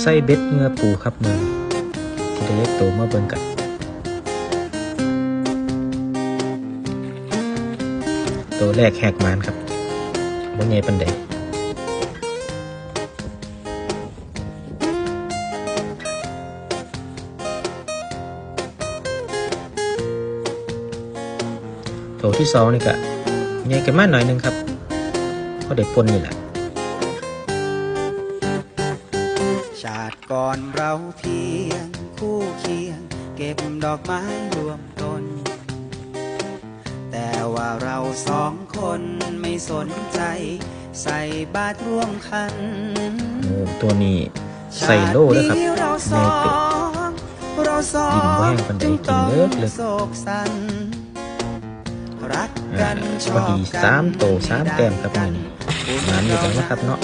ใส่เบ็ดเงือปูครับมือที่ได้เล็กโตมาเบิ่งกันตัวแรกแหกมานครับบ่ใหญ่ปานใดตัวที่สองนี่ก็ใหญ่กันมาหน่อยหนึงครับก็เด็กปนนี่แหละ ชาติก่อนเราเพียงคู่เคียง เก็บดอกไม้รวมต้น แต่ว่าเราสองคนไม่สนใจ ใส่บาตรร่วมคันโอ้ตัวนี้ใส่โล่แล้วครับชาตินี้เราสแม่อเป็ดงเราสอดินบ่แห้งงปานใดจึงกินต้องเลิศเลยโศกสันรักอ่ากันชพออบดีกันสามโตสามแต้มครับกันี่หมานอยู่กันนะครับเนาะ